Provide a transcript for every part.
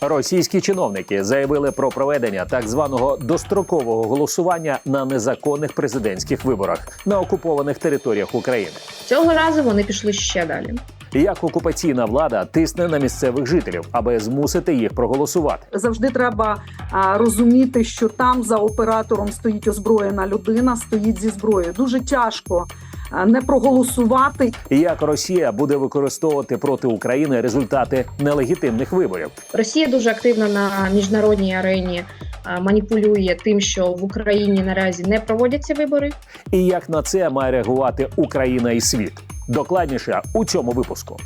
Російські чиновники заявили про проведення так званого дострокового голосування на незаконних президентських виборах на окупованих територіях України. Цього разу вони пішли ще далі. Як окупаційна влада тисне на місцевих жителів, аби змусити їх проголосувати. Завжди треба а, розуміти, що там за оператором стоїть озброєна людина, стоїть зі зброєю. Дуже тяжко не проголосувати. Як Росія буде використовувати проти України результати нелегітимних виборів. Росія дуже активно на міжнародній арені маніпулює тим, що в Україні наразі не проводяться вибори. І як на це має реагувати Україна і світ? Докладніше у цьому випуску.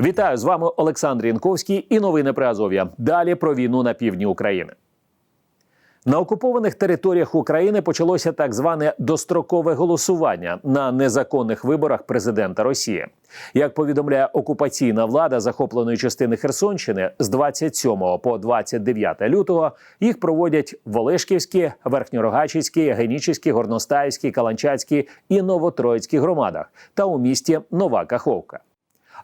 Вітаю з вами Олександр Янковський і новини про Азов'я. Далі про війну на півдні України. На окупованих територіях України почалося так зване дострокове голосування на незаконних виборах президента Росії. Як повідомляє окупаційна влада захопленої частини Херсонщини з 27 по 29 лютого, їх проводять в Олешківській, Верхньорогачицькій, Генічеській, Горностаївській, Каланчацькій і Новотроїцькій громадах та у місті Нова Каховка.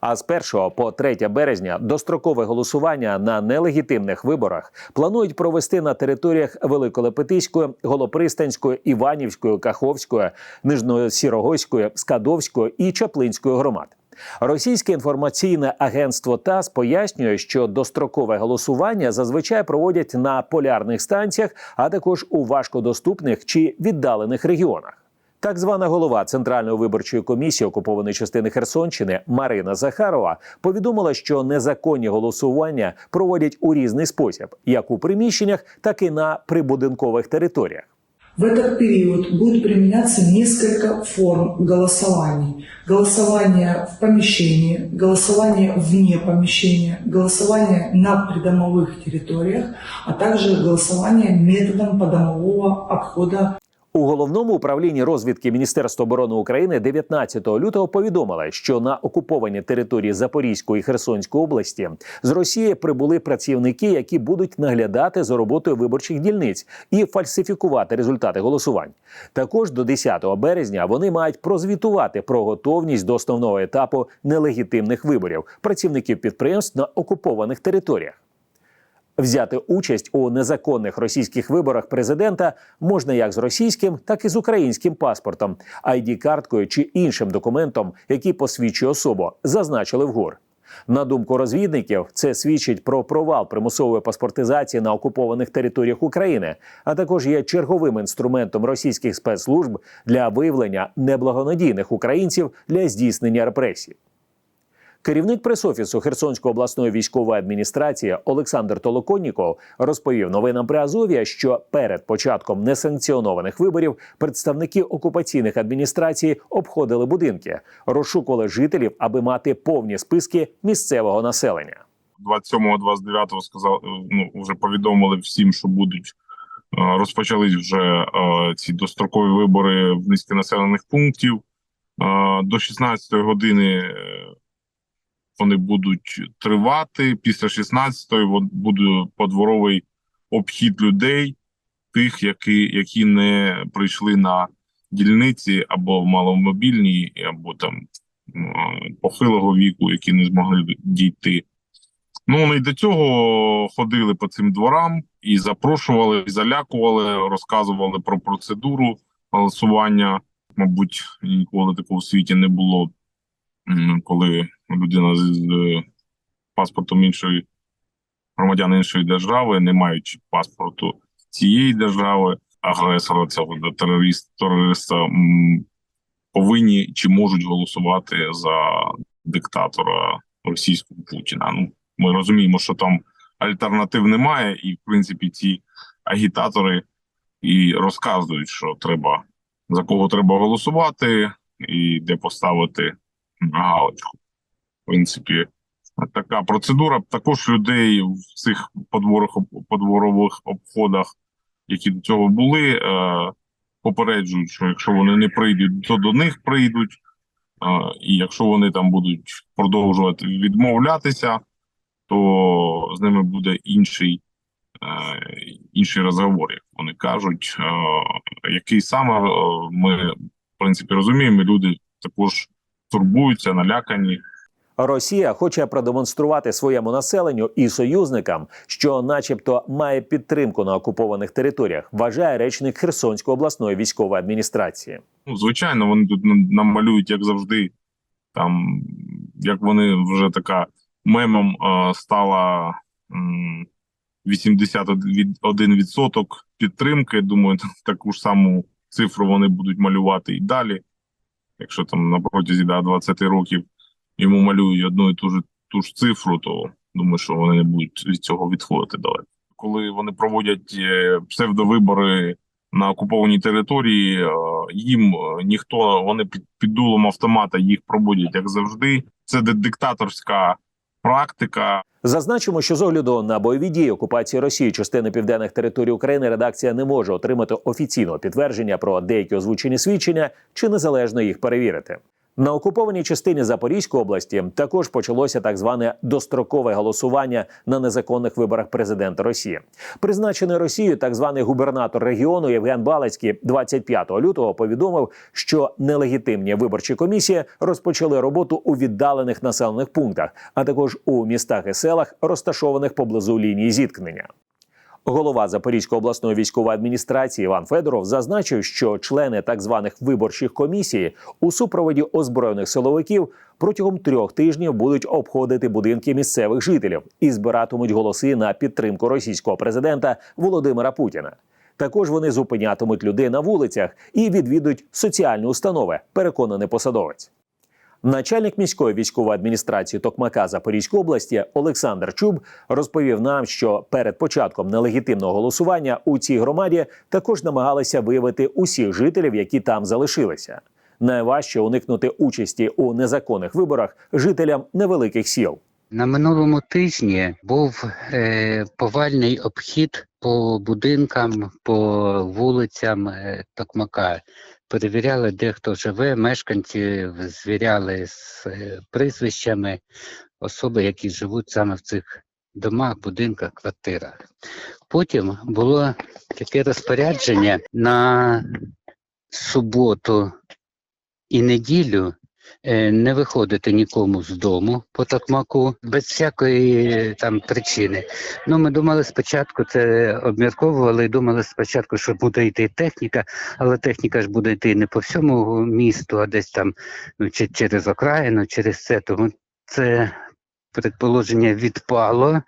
А з 1 по 3 березня дострокове голосування на нелегітимних виборах планують провести на територіях Великолепетиської, Голопристанської, Іванівської, Каховської, Нижньосірогойської, Скадовської і Чаплинської громад. Російське інформаційне агентство ТАСС пояснює, що дострокове голосування зазвичай проводять на полярних станціях, а також у важкодоступних чи віддалених регіонах. Так звана голова Центральної виборчої комісії окупованої частини Херсонщини Марина Захарова повідомила, що незаконні голосування проводять у різний спосіб, як у приміщеннях, так і на прибудинкових територіях. В этот период будет применяться несколько форм голосований. Голосование в помещении, голосование вне помещения, голосование на придомовых территориях, а также голосование методом подомового обхода У головному управлінні розвідки Міністерства оборони України 19 лютого повідомили, що на окуповані території Запорізької і Херсонської області з Росії прибули працівники, які будуть наглядати за роботою виборчих дільниць і фальсифікувати результати голосувань. Також до 10 березня вони мають прозвітувати про готовність до основного етапу нелегітимних виборів працівників підприємств на окупованих територіях. Взяти участь у незаконних російських виборах президента можна як з російським, так і з українським паспортом, id карткою чи іншим документом, який посвідчує особу, зазначили вгор. На думку розвідників, це свідчить про провал примусової паспортизації на окупованих територіях України, а також є черговим інструментом російських спецслужб для виявлення неблагонадійних українців для здійснення репресій. Керівник пресофісу Херсонської обласної військової адміністрації Олександр Толоконніков розповів новинам при Азов'я, що перед початком несанкціонованих виборів представники окупаційних адміністрацій обходили будинки, розшукували жителів, аби мати повні списки місцевого населення. 27-29 сказав, ну вже повідомили всім, що будуть е, розпочались вже е, ці дострокові вибори в низки населених пунктів. Е, До 16 години вони будуть тривати. Після 16-ї буде подворовий обхід людей, тих, які, які не прийшли на дільниці або маломобільні, або там похилого віку, які не змогли дійти. Ну, вони й до цього ходили по цим дворам і запрошували, і залякували, розказували про процедуру голосування. Мабуть, ніколи такого в світі не було, коли людина з, з паспортом іншої громадян іншої держави, не маючи паспорту цієї держави, агресора цього терорист, терориста, повинні чи можуть голосувати за диктатора російського Путіна. Ну, ми розуміємо, що там альтернатив немає, і в принципі ці агітатори і розказують, що треба за кого треба голосувати, і де поставити галочку. Принципі, така процедура. Також людей в цих подворах подворових обходах, які до цього були, е, попереджують, що якщо вони не прийдуть, то до них прийдуть. Е, і якщо вони там будуть продовжувати відмовлятися, то з ними буде інший, е, інший розговор, як вони кажуть. Який саме ми, в принципі, розуміємо, люди також турбуються, налякані. Росія хоче продемонструвати своєму населенню і союзникам, що, начебто, має підтримку на окупованих територіях, вважає речник Херсонської обласної військової адміністрації. Ну, звичайно, вони тут нам- малюють, як завжди, там, як вони вже така мемом е, стала м, 81% підтримки. Думаю, таку ж саму цифру вони будуть малювати і далі. Якщо там на протязі да, 20 років йому малюють одну і ту ж ту ж цифру, то думаю, що вони не будуть від цього відходити далеко. Коли вони проводять е, псевдовибори на окупованій території, е, їм е, ніхто вони під, під дулом автомата їх проводять як завжди. Це ди- диктаторська практика. Зазначимо, що з огляду на бойові дії окупації Росії частини південних територій України редакція не може отримати офіційного підтвердження про деякі озвучені свідчення чи незалежно їх перевірити. На окупованій частині Запорізької області також почалося так зване дострокове голосування на незаконних виборах президента Росії. Призначений Росією так званий губернатор регіону Євген Балицький 25 лютого повідомив, що нелегітимні виборчі комісії розпочали роботу у віддалених населених пунктах, а також у містах і селах, розташованих поблизу лінії зіткнення. Голова Запорізької обласної військової адміністрації Іван Федоров зазначив, що члени так званих виборчих комісій у супроводі озброєних силовиків протягом трьох тижнів будуть обходити будинки місцевих жителів і збиратимуть голоси на підтримку російського президента Володимира Путіна. Також вони зупинятимуть людей на вулицях і відвідують соціальні установи. Переконаний посадовець. Начальник міської військової адміністрації Токмака Запорізької області Олександр Чуб розповів нам, що перед початком нелегітимного голосування у цій громаді також намагалися виявити усіх жителів, які там залишилися. Найважче уникнути участі у незаконних виборах жителям невеликих сіл. На минулому тижні був е, повальний обхід по будинкам, по вулицям е, Токмака. Перевіряли, де хто живе, мешканці звіряли з е, прізвищами особи, які живуть саме в цих домах, будинках, квартирах. Потім було таке розпорядження на суботу і неділю не виходити нікому з дому по такмаку без всякої е, там причини. Ну, ми думали спочатку, це обмірковували і думали спочатку, що буде йти техніка, але техніка ж буде йти не по всьому місту, а десь там ну, чи через окраїну, через це. Тому це предположення відпало.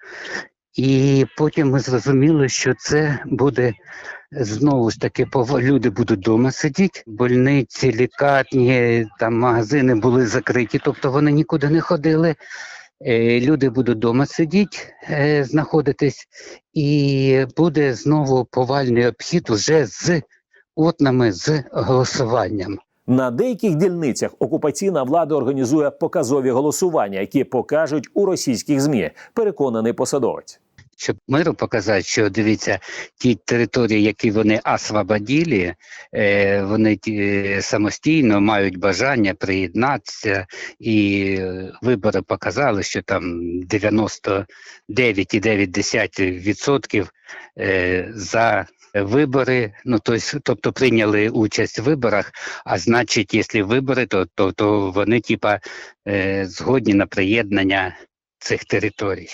І потім ми зрозуміли, що це буде знову ж таки люди будуть вдома сидіти, больниці, лікарні, там магазини були закриті, тобто вони нікуди не ходили. Е, Люди будуть вдома сидіти, е, знаходитись, і буде знову повальний обхід уже з урнами, з голосуванням. На деяких дільницях окупаційна влада організує показові голосування, які покажуть у російських змі. Переконаний посадовець. Щоб миру показати, що дивіться, ті території, які вони освободили, е, вони ті, самостійно мають бажання приєднатися, і е, вибори показали, що там 99,9% е, за вибори, ну тобто, тобто прийняли участь в виборах. А значить, якщо вибори, то, то, то вони типа е, згодні на приєднання цих територій.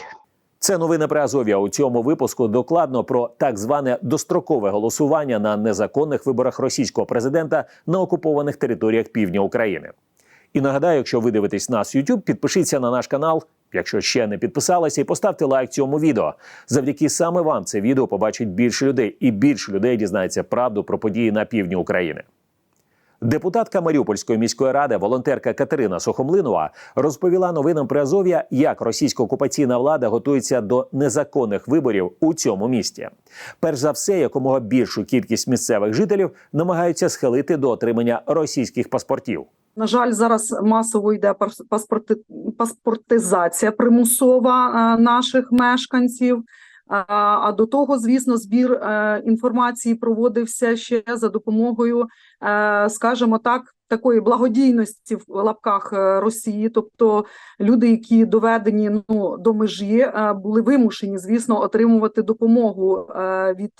Це новини при Азові. У цьому випуску докладно про так зване дострокове голосування на незаконних виборах російського президента на окупованих територіях півдня України. І нагадаю, якщо ви дивитесь нас YouTube, підпишіться на наш канал, якщо ще не підписалися, і поставте лайк цьому відео. Завдяки саме вам це відео побачить більше людей, і більше людей дізнається правду про події на півдні України. Депутатка Маріупольської міської ради, волонтерка Катерина Сухомлинова, розповіла новинам при Азов'я, як російська окупаційна влада готується до незаконних виборів у цьому місті. Перш за все, якомога більшу кількість місцевих жителів намагаються схилити до отримання російських паспортів. На жаль, зараз масово йде пас- паспорти, паспортизація примусова е, наших мешканців. А, до того, звісно, збір е, інформації проводився ще за допомогою, е, скажімо так, такої благодійності в лапках е, Росії. Тобто люди, які доведені ну до межі, були вимушені, звісно, отримувати допомогу від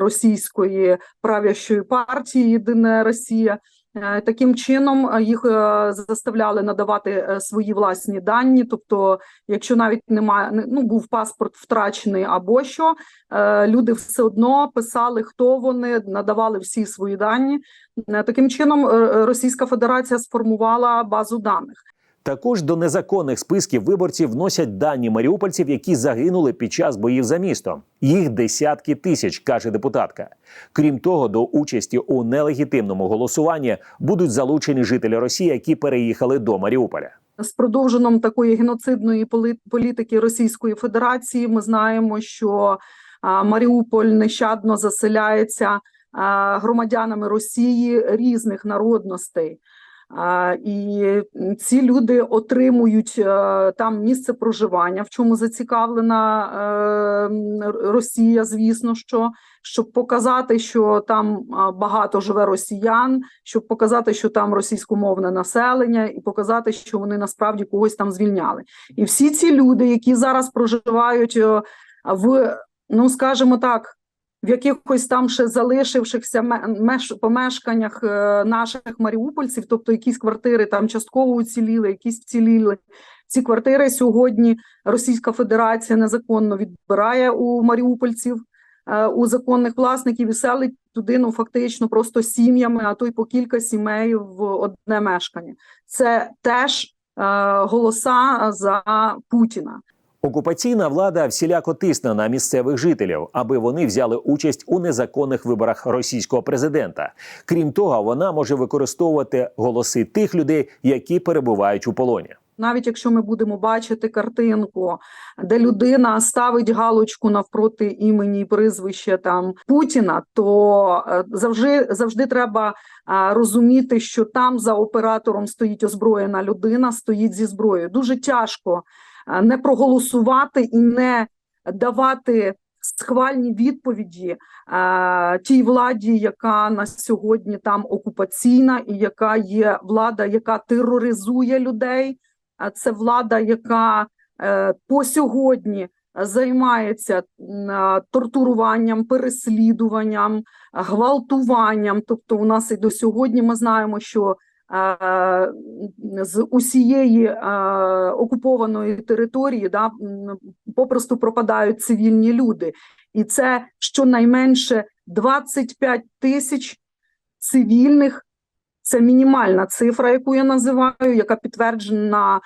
російської правящої партії Єдина Росія. Е, Таким чином е, їх е, заставляли надавати свої власні дані. Тобто, якщо навіть немає, не- ну був паспорт втрачений або що, люди все одно писали, хто вони, надавали всі свої дані. Таким чином, Російська Федерація сформувала базу даних. Також до незаконних списків виборців вносять дані маріупольців, які загинули під час боїв за місто. Їх десятки тисяч, каже депутатка. Крім того, до участі у нелегітимному голосуванні будуть залучені жителі Росії, які переїхали до Маріуполя. з продовженням такої геноцидної політики Російської Федерації. Ми знаємо, що Маріуполь нещадно заселяється громадянами Росії різних народностей. І ці люди отримують е, там місце проживання, в чому зацікавлена е, Росія, звісно, що щоб показати, що там багато живе росіян, щоб показати, що там російськомовне населення, і показати, що вони насправді когось там звільняли. І всі ці люди, які зараз проживають е, в, ну скажімо так, в якихось там ще залишившихся меш- помешканнях е, наших маріупольців, тобто якісь квартири там частково уціліли, якісь вціліли. Ці квартири сьогодні Російська Федерація незаконно відбирає у маріупольців, е, у законних власників і селить туди ну фактично просто сім'ями, а то й по кілька сімей в одне мешкання. Це теж е, голоса за Путіна. Окупаційна влада всіляко тисне на місцевих жителів, аби вони взяли участь у незаконних виборах російського президента. Крім того, вона може використовувати голоси тих людей, які перебувають у полоні. Навіть якщо ми будемо бачити картинку, де людина ставить галочку навпроти імені і прізвища там Путіна, то е, завжди завжди треба е, розуміти, що там за оператором стоїть озброєна людина, стоїть зі зброєю. Дуже тяжко не проголосувати і не давати схвальні відповіді е, тій владі, яка на сьогодні там окупаційна, і яка є влада, яка тероризує людей. Це влада, яка е, по сьогодні займається м, тортуруванням, переслідуванням, гвалтуванням. Тобто, у нас і до сьогодні ми знаємо, що е, з усієї окупованої території да, попросту пропадають цивільні люди, і це щонайменше 25 тисяч цивільних. Це мінімальна цифра, яку я називаю, яка підтверджена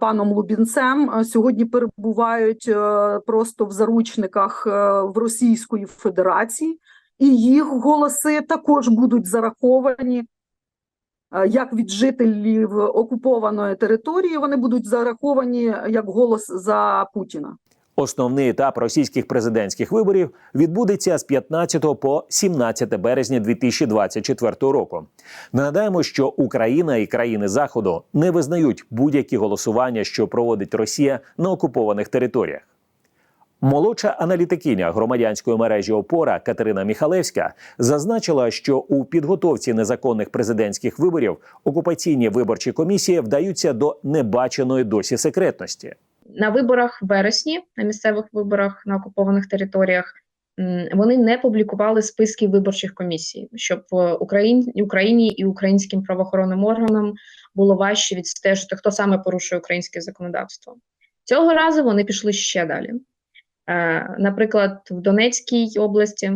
паном Лубінцем. Сьогодні перебувають е, просто в заручниках е, в Російської Федерації, і їх голоси також будуть зараховані як від жителів окупованої території. Вони будуть зараховані як голос за Путіна. Основний етап російських президентських виборів відбудеться з 15 по 17 березня 2024 року. Нагадаємо, що Україна і країни Заходу не визнають будь-які голосування, що проводить Росія на окупованих територіях. Молодша аналітикиня громадянської мережі Опора Катерина Міхалевська зазначила, що у підготовці незаконних президентських виборів окупаційні виборчі комісії вдаються до небаченої досі секретності. на виборах в вересні, на місцевих виборах на окупованих територіях, вони не публікували списки виборчих комісій, щоб Україні, Україні і українським правоохоронним органам було важче відстежити, хто саме порушує українське законодавство. Цього разу вони пішли ще далі. Е, Наприклад, в Донецькій області,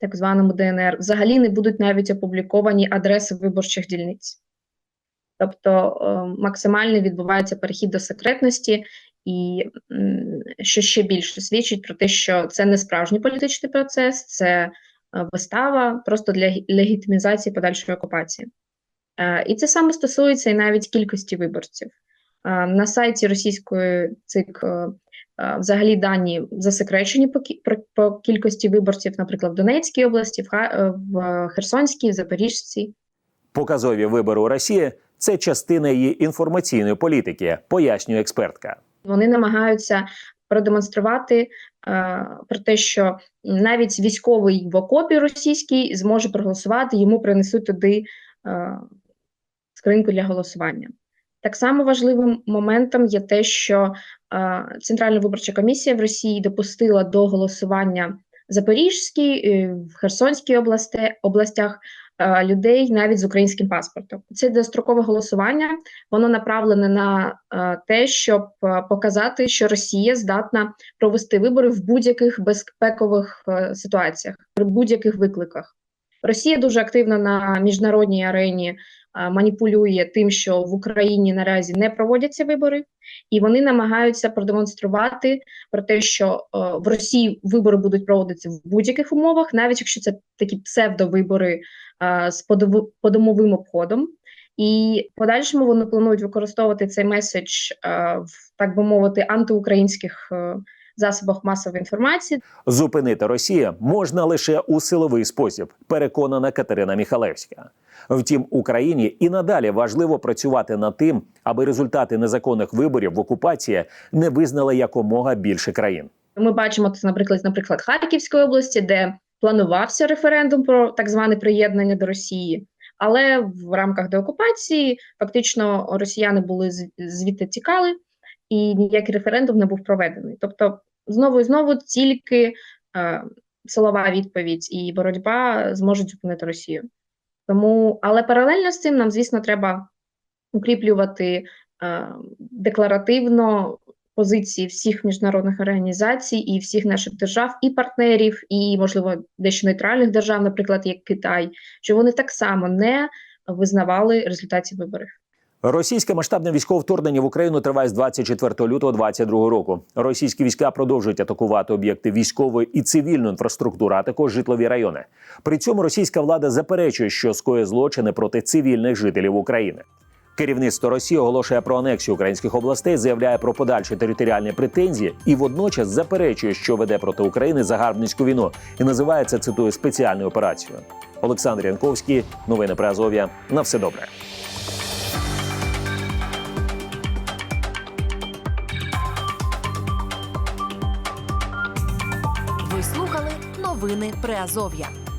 так званому ДНР, взагалі не будуть навіть опубліковані адреси виборчих дільниць. Тобто е, максимально відбувається перехід до секретності, і що ще більше свідчить про те, що це не справжній політичний процес, це е, вистава просто для легітимізації подальшої окупації. І це саме стосується і навіть кількості виборців. На сайті російської ЦИК взагалі дані засекречені по, кількості виборців, наприклад, в Донецькій області, в, е, Херсонській, в Запоріжській. Показові вибори у Росії це частина її інформаційної політики, пояснює експертка. Вони намагаються продемонструвати е, про те, що навіть військовий в окопі російський зможе проголосувати, йому принесуть туди е, скриньку для голосування. Так само важливим моментом є те, що Центральна виборча комісія в Росії допустила до голосування Запорізькій, е, в Херсонській області, областях людей навіть з українським паспортом. Це дострокове голосування. Воно направлене на те, щоб показати, що Росія здатна провести вибори в будь-яких безпекових е, ситуаціях, при будь-яких викликах. Росія дуже активно на міжнародній арені маніпулює тим, що в Україні наразі не проводяться вибори, і вони намагаються продемонструвати про те, що е, в Росії вибори будуть проводитися в будь-яких умовах, навіть якщо це такі псевдовибори з подомовим обходом. І в подальшому вони планують використовувати цей меседж в так би мовити антиукраїнських е, засобах масової інформації. Зупинити Росію можна лише у силовий спосіб, переконана Катерина Міхалевська. Втім, Україні і надалі важливо працювати над тим, аби результати незаконних виборів в окупації не визнали якомога більше країн. Ми бачимо це, наприклад, наприклад, Харківської області, де планувався референдум про так зване приєднання до Росії, але в рамках деокупації фактично росіяни були звідти тікали, і ніякий референдум не був проведений. Тобто, знову і знову тільки е, силова відповідь і боротьба зможуть зупинити Росію. Тому, але паралельно з цим нам, звісно, треба укріплювати е, декларативно позиції всіх міжнародних організацій і всіх наших держав і партнерів, і можливо дещо нейтральних держав, наприклад, як Китай, що вони так само не визнавали результатів виборів. Російське масштабне військове вторгнення в Україну триває з 24 лютого 2022 року. Російські війська продовжують атакувати об'єкти військової і цивільної інфраструктури, а також житлові райони. При цьому російська влада заперечує, що скоє злочини проти цивільних жителів України. Керівництво Росії оголошує про анексію українських областей, заявляє про подальші територіальні претензії і водночас заперечує, що веде проти України загарбницьку війну і називає це цитую спеціальною операцією. Олександр Янковський, новини Азов'я. На все добре. Новини Приазов'я.